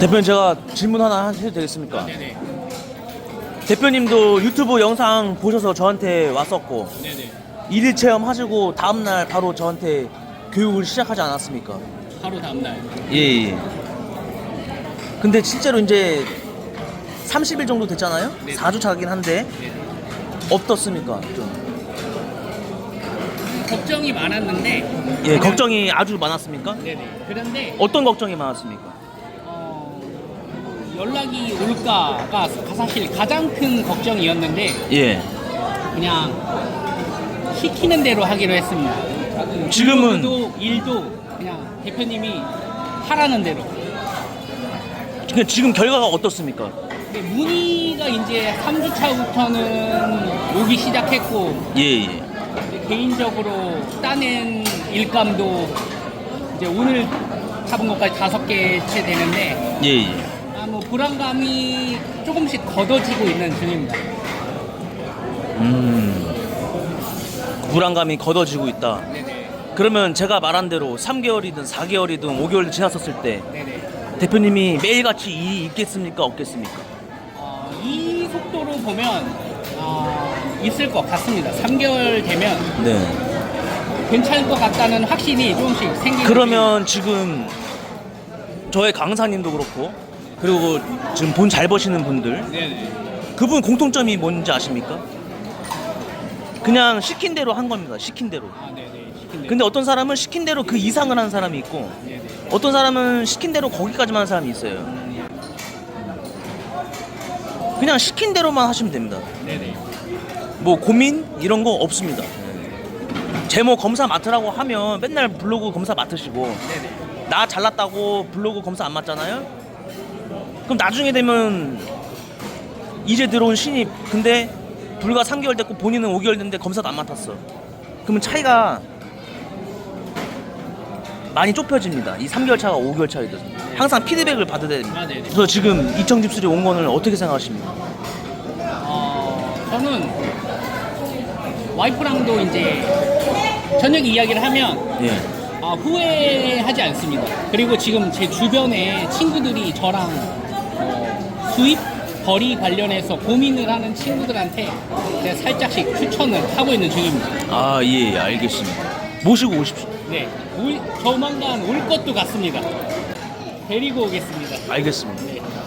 대표님 제가 질문 하나 해도 되겠습니까? 네네. 대표님도 유튜브 영상 보셔서 저한테 왔었고 네네. 일일 체험 하시고 다음날 바로 저한테 교육을 시작하지 않았습니까? 하루 다음날. 예, 예. 근데 실제로 이제 30일 정도 됐잖아요? 네. 4주 차긴 한데 네네. 어떻습니까? 좀. 걱정이 많았는데. 예, 그냥- 걱정이 아주 많았습니까? 네네. 그런데 어떤 걱정이 많았습니까? 어, 연락이 올까가 사실 가장 큰 걱정이었는데 예. 그냥 시키는 대로 하기로 했습니다. 지금은 일도 일도 그냥 대표님이 하라는 대로. 그 지금 결과가 어떻습니까? 근데 문의가 이제 3주 차부터는 오기 시작했고 예, 예. 이제 개인적으로 따낸 일감도 이제 오늘 잡은 것까지 다섯 개째 되는데 예, 예. 불안감이 조금씩 걷어지고 있는 중입니다. 음. 불안감이 걷어지고 있다. 네네. 그러면 제가 말한 대로 3개월이든 4개월이든 5개월 지났었을 때 네네. 대표님이 매일같이 일이 있겠습니까? 없겠습니까? 어, 이 속도로 보면 어, 있을 것 같습니다. 3개월 되면 네. 괜찮을 것 같다는 확신이 조금씩 생기는 그러면 지금 저의 강사님도 그렇고 그리고 지금 돈 잘 버시는 분들. 네네. 그분 공통점이 뭔지 아십니까? 그냥 시킨 대로 한 겁니다. 시킨 대로. 아 네네. 시킨 대로. 근데 어떤 사람은 시킨 대로 그 이상을 하는 사람이 있고 네네. 어떤 사람은 시킨 대로 거기까지만 하는 사람이 있어요. 그냥 시킨 대로만 하시면 됩니다. 네네. 뭐 고민 이런 거 없습니다. 제목 검사 맡으라고 하면 맨날 블로그 검사 맡으시고 네네. 나 잘났다고 블로그 검사 안 맡잖아요? 그럼 나중에 되면 이제 들어온 신입 근데 불과 3개월 됐고 본인은 5개월 됐는데 검사도 안 맡았어. 그러면 차이가 많이 좁혀집니다. 이 3개월 차가 5개월 차이든 항상 피드백을 받아야 됩니다. 아 네네. 그래서 지금 이청 집술이 온 거는 어떻게 생각하십니까? 어, 저는 와이프랑도 이제 저녁 이야기를 하면 예. 아, 후회하지 않습니다. 그리고 지금 제 주변에 친구들이 저랑 어, 수입 벌이 관련해서 고민을 하는 친구들한테 제가 살짝씩 추천을 하고 있는 중입니다. 아, 예, 예, 알겠습니다. 모시고 오십시오. 네, 올, 조만간 올 것도 같습니다. 데리고 오겠습니다. 알겠습니다. 네.